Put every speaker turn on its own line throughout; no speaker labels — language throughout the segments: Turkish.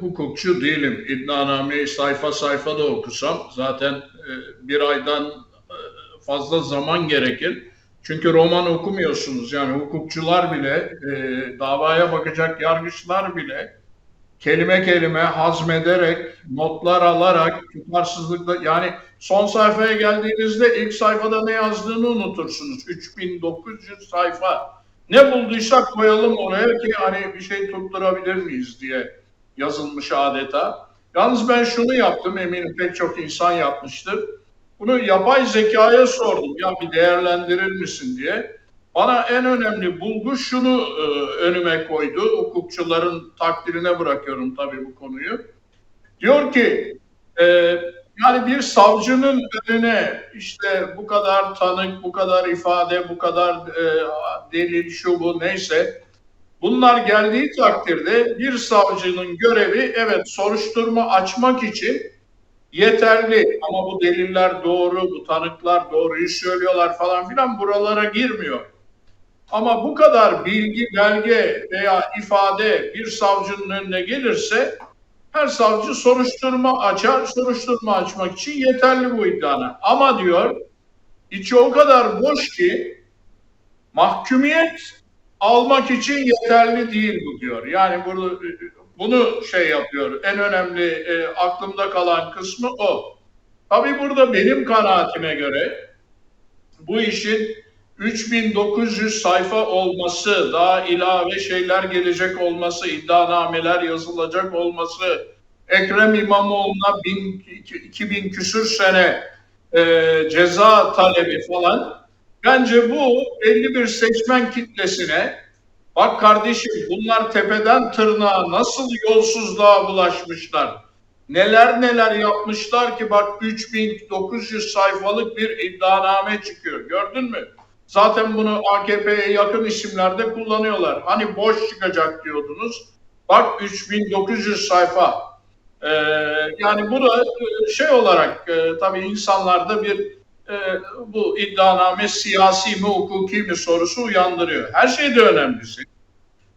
hukukçu değilim. İddianameyi sayfa sayfa da okusam zaten e, bir aydan e, fazla zaman gerekir. Çünkü roman okumuyorsunuz. Yani hukukçular bile, e, davaya bakacak yargıçlar bile kelime kelime hazmederek, notlar alarak, tutarsızlıkla yani son sayfaya geldiğinizde ilk sayfada ne yazdığını unutursunuz. 3900 sayfa. Ne bulduysak koyalım oraya ki hani bir şey tutturabilir miyiz diye yazılmış adeta. Yalnız ben şunu yaptım, eminim pek çok insan yapmıştır. Bunu yapay zekaya sordum, ya bir değerlendirir misin diye. Bana en önemli bulgu şunu e, önüme koydu. Hukukçuların takdirine bırakıyorum tabii bu konuyu. Diyor ki, e, yani bir savcının önüne işte bu kadar tanık, bu kadar ifade, bu kadar e, delil, şu bu neyse bunlar geldiği takdirde bir savcının görevi evet soruşturma açmak için yeterli ama bu deliller doğru, bu tanıklar doğruyu söylüyorlar falan filan buralara girmiyor. Ama bu kadar bilgi, belge veya ifade bir savcının önüne gelirse her savcı soruşturma açar, soruşturma açmak için yeterli bu iddiana. Ama diyor, içi o kadar boş ki mahkumiyet almak için yeterli değil bu diyor. Yani bunu, bunu şey yapıyor, en önemli e, aklımda kalan kısmı o. Tabii burada benim kanaatime göre bu işin 3900 sayfa olması, daha ilave şeyler gelecek olması, iddianameler yazılacak olması, Ekrem İmamoğlu'na bin, 2000 küsür sene e, ceza talebi falan. Bence bu 51 seçmen kitlesine bak kardeşim bunlar tepeden tırnağa nasıl yolsuzluğa bulaşmışlar. Neler neler yapmışlar ki bak 3900 sayfalık bir iddianame çıkıyor. Gördün mü? Zaten bunu AKP'ye yakın isimlerde kullanıyorlar. Hani boş çıkacak diyordunuz. Bak 3900 sayfa. Ee, yani bu da e, şey olarak e, tabii insanlarda bir e, bu iddianame siyasi mi hukuki mi sorusu uyandırıyor. Her şeyde önemlisi.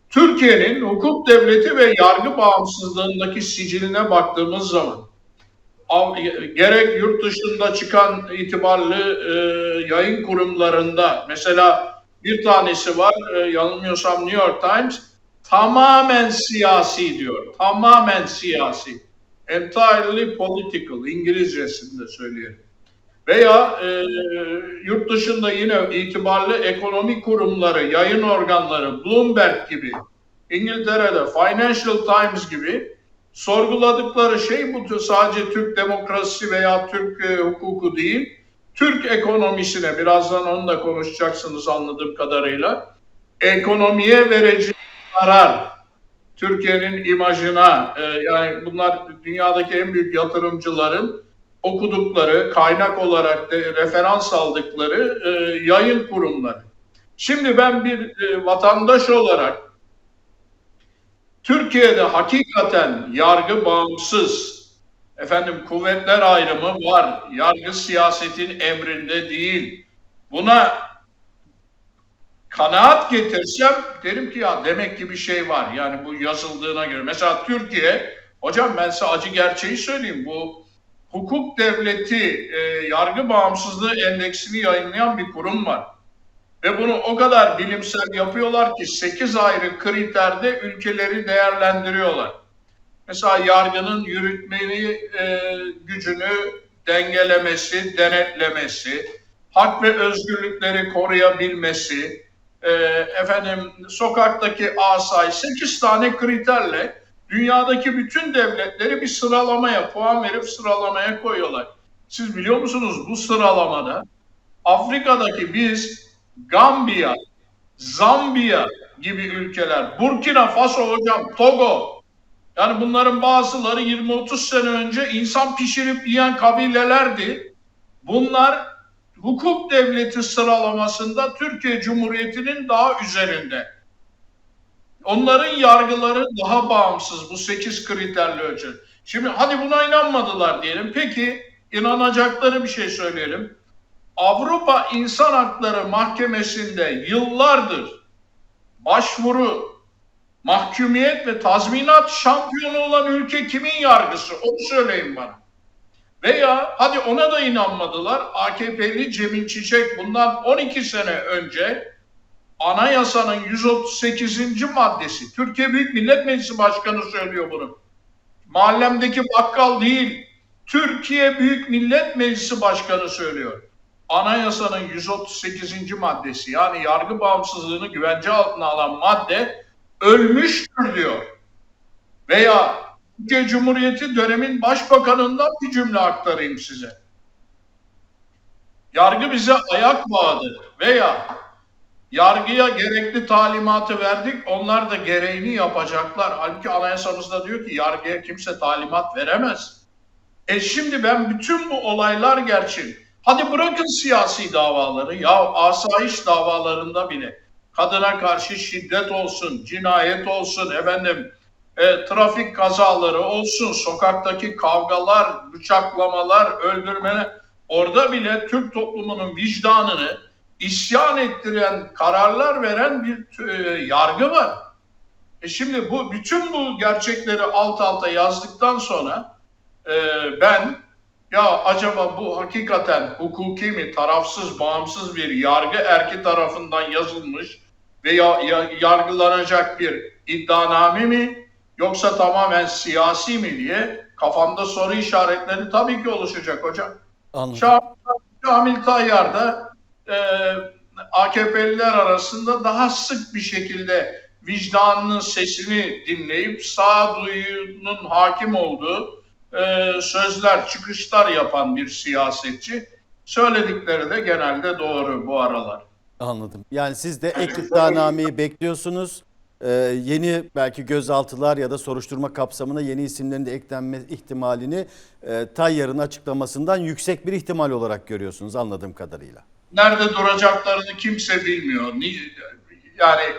Türkiye'nin hukuk devleti ve yargı bağımsızlığındaki siciline baktığımız zaman gerek yurt dışında çıkan itibarlı e, yayın kurumlarında mesela bir tanesi var e, yanılmıyorsam New York Times tamamen siyasi diyor. Tamamen siyasi. Entirely political İngilizcesinde söyleyelim. Veya e, yurt dışında yine itibarlı ekonomi kurumları, yayın organları, Bloomberg gibi, İngiltere'de Financial Times gibi sorguladıkları şey bu sadece Türk demokrasisi veya Türk e, hukuku değil, Türk ekonomisine birazdan onu da konuşacaksınız anladığım kadarıyla. Ekonomiye vereceği karar, Türkiye'nin imajına e, yani bunlar dünyadaki en büyük yatırımcıların okudukları, kaynak olarak da referans aldıkları e, yayın kurumları. Şimdi ben bir e, vatandaş olarak Türkiye'de hakikaten yargı bağımsız, efendim kuvvetler ayrımı var. Yargı siyasetin emrinde değil. Buna kanaat getirsem derim ki ya demek ki bir şey var. Yani bu yazıldığına göre. Mesela Türkiye, hocam ben size acı gerçeği söyleyeyim. Bu hukuk devleti, e, yargı bağımsızlığı endeksini yayınlayan bir kurum var. Ve bunu o kadar bilimsel yapıyorlar ki 8 ayrı kriterde ülkeleri değerlendiriyorlar. Mesela yargının yürütmeli e, gücünü dengelemesi, denetlemesi, hak ve özgürlükleri koruyabilmesi, e, efendim sokaktaki asay 8 tane kriterle dünyadaki bütün devletleri bir sıralamaya, puan verip sıralamaya koyuyorlar. Siz biliyor musunuz bu sıralamada Afrika'daki biz Gambiya, Zambiya gibi ülkeler, Burkina Faso hocam, Togo, yani bunların bazıları 20-30 sene önce insan pişirip yiyen kabilelerdi. Bunlar hukuk devleti sıralamasında Türkiye Cumhuriyeti'nin daha üzerinde. Onların yargıları daha bağımsız bu 8 kriterli ölçü. Şimdi hadi buna inanmadılar diyelim. Peki inanacakları bir şey söyleyelim. Avrupa İnsan Hakları Mahkemesi'nde yıllardır başvuru Mahkumiyet ve tazminat şampiyonu olan ülke kimin yargısı? Onu söyleyin bana. Veya hadi ona da inanmadılar. AKP'li Cemil Çiçek bundan 12 sene önce anayasanın 138. maddesi Türkiye Büyük Millet Meclisi Başkanı söylüyor bunu. Mahallemdeki bakkal değil, Türkiye Büyük Millet Meclisi Başkanı söylüyor. Anayasanın 138. maddesi yani yargı bağımsızlığını güvence altına alan madde ölmüştür diyor. Veya Türkiye Cumhuriyeti dönemin başbakanından bir cümle aktarayım size. Yargı bize ayak bağladı veya yargıya gerekli talimatı verdik onlar da gereğini yapacaklar. Halbuki anayasamızda diyor ki yargıya kimse talimat veremez. E şimdi ben bütün bu olaylar gerçin. Hadi bırakın siyasi davaları ya asayiş davalarında bile kadına karşı şiddet olsun, cinayet olsun, efendim e, trafik kazaları olsun, sokaktaki kavgalar, bıçaklamalar, öldürmeler orada bile Türk toplumunun vicdanını isyan ettiren kararlar veren bir e, yargı var. E şimdi bu bütün bu gerçekleri alt alta yazdıktan sonra e, ben ya acaba bu hakikaten hukuki mi, tarafsız, bağımsız bir yargı erki tarafından yazılmış veya ya, yargılanacak bir iddianame mi yoksa tamamen siyasi mi diye kafamda soru işaretleri tabii ki oluşacak hocam.
Anladım.
Şamil Tayyar da e, AKP'liler arasında daha sık bir şekilde vicdanının sesini dinleyip sağduyunun hakim olduğu e, sözler, çıkışlar yapan bir siyasetçi. Söyledikleri de genelde doğru bu aralar.
Anladım. Yani siz de ek iddianameyi bekliyorsunuz. Ee, yeni belki gözaltılar ya da soruşturma kapsamına yeni isimlerin de eklenme ihtimalini e, Tayyar'ın açıklamasından yüksek bir ihtimal olarak görüyorsunuz anladığım kadarıyla.
Nerede duracaklarını kimse bilmiyor. Ni- Yani e,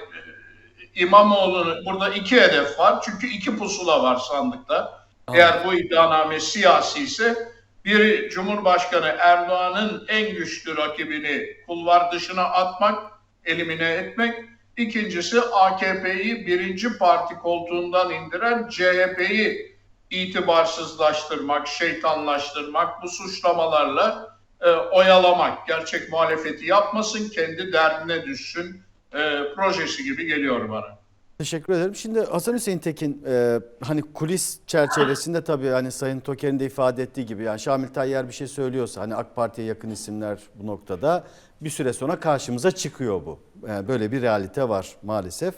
İmamoğlu'nun burada iki hedef var. Çünkü iki pusula var sandıkta. Eğer bu iddianame siyasi ise biri Cumhurbaşkanı Erdoğan'ın en güçlü rakibini kulvar dışına atmak, elimine etmek. İkincisi AKP'yi birinci parti koltuğundan indiren CHP'yi itibarsızlaştırmak, şeytanlaştırmak, bu suçlamalarla e, oyalamak, gerçek muhalefeti yapmasın, kendi derdine düşsün e, projesi gibi geliyor bana.
Teşekkür ederim. Şimdi Hasan Hüseyin Tekin e, hani kulis çerçevesinde tabii hani Sayın Toker'in de ifade ettiği gibi yani Şamil Tayyar bir şey söylüyorsa hani AK Parti'ye yakın isimler bu noktada bir süre sonra karşımıza çıkıyor bu. Yani böyle bir realite var maalesef.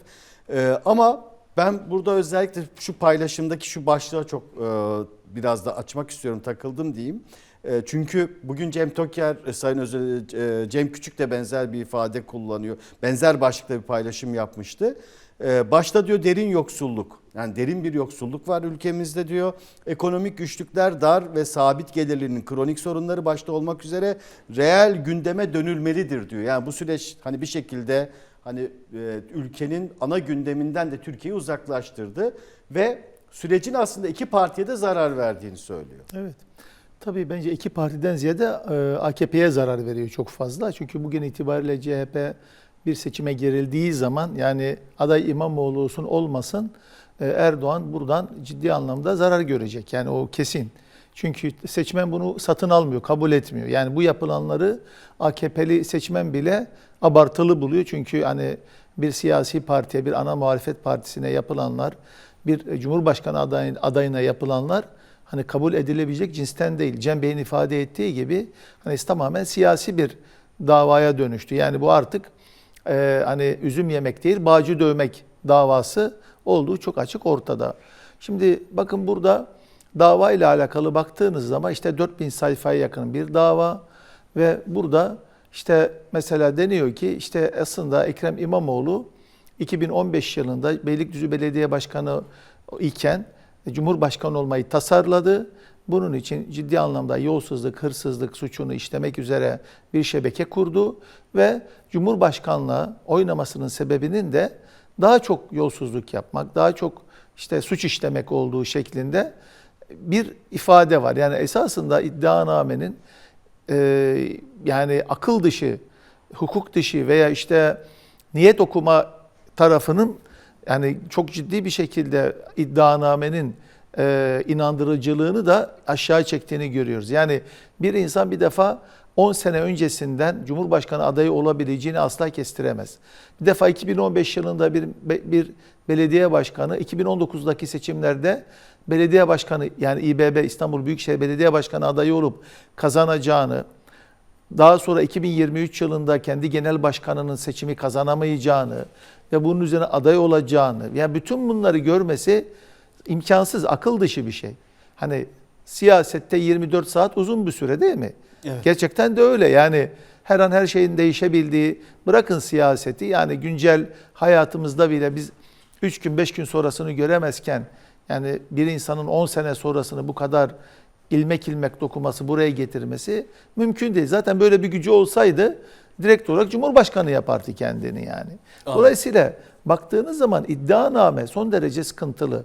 E, ama ben burada özellikle şu paylaşımdaki şu başlığa çok e, biraz da açmak istiyorum takıldım diyeyim. E, Çünkü bugün Cem Toker, e, Sayın Özel, Cem Küçük de benzer bir ifade kullanıyor. Benzer başlıkta bir paylaşım yapmıştı. E, Başta diyor derin yoksulluk. Yani derin bir yoksulluk var ülkemizde diyor. Ekonomik güçlükler dar ve sabit gelirlinin kronik sorunları başta olmak üzere reel gündeme dönülmelidir diyor. Yani bu süreç hani bir şekilde hani ülkenin ana gündeminden de Türkiye'yi uzaklaştırdı ve sürecin aslında iki partiye de zarar verdiğini söylüyor.
Evet. Tabii bence iki partiden ziyade e, AKP'ye zarar veriyor çok fazla. Çünkü bugün itibariyle CHP bir seçime girildiği zaman yani aday İmamoğlu olsun olmasın e, Erdoğan buradan ciddi anlamda zarar görecek. Yani o kesin. Çünkü seçmen bunu satın almıyor, kabul etmiyor. Yani bu yapılanları AKP'li seçmen bile abartılı buluyor. Çünkü hani bir siyasi partiye, bir ana muhalefet partisine yapılanlar, bir Cumhurbaşkanı adayın, adayına yapılanlar hani kabul edilebilecek cinsten değil. Cem Bey'in ifade ettiği gibi hani tamamen siyasi bir davaya dönüştü. Yani bu artık e, hani üzüm yemek değil, bağcı dövmek davası olduğu çok açık ortada. Şimdi bakın burada dava ile alakalı baktığınız zaman işte 4000 sayfaya yakın bir dava ve burada işte mesela deniyor ki işte aslında Ekrem İmamoğlu 2015 yılında Beylikdüzü Belediye Başkanı iken Cumhurbaşkanı olmayı tasarladı. Bunun için ciddi anlamda yolsuzluk, hırsızlık suçunu işlemek üzere bir şebeke kurdu ve Cumhurbaşkanlığı oynamasının sebebinin de daha çok yolsuzluk yapmak, daha çok işte suç işlemek olduğu şeklinde bir ifade var. Yani esasında iddianamenin e, yani akıl dışı, hukuk dışı veya işte niyet okuma tarafının Yani çok ciddi bir şekilde iddianamenin e, inandırıcılığını da aşağı çektiğini görüyoruz. Yani bir insan bir defa 10 sene öncesinden Cumhurbaşkanı adayı olabileceğini asla kestiremez. Bir defa 2015 yılında bir bir belediye başkanı 2019'daki seçimlerde belediye başkanı yani İBB İstanbul Büyükşehir Belediye Başkanı adayı olup kazanacağını, daha sonra 2023 yılında kendi genel başkanının seçimi kazanamayacağını ve bunun üzerine aday olacağını, yani bütün bunları görmesi imkansız, akıl dışı bir şey. Hani siyasette 24 saat uzun bir süre değil mi?
Evet.
Gerçekten de öyle. Yani her an her şeyin değişebildiği, bırakın siyaseti yani güncel hayatımızda bile biz 3 gün 5 gün sonrasını göremezken yani bir insanın 10 sene sonrasını bu kadar ilmek ilmek dokuması, buraya getirmesi mümkün değil. Zaten böyle bir gücü olsaydı direkt olarak Cumhurbaşkanı yapardı kendini yani.
Anladım.
Dolayısıyla baktığınız zaman iddianame son derece sıkıntılı.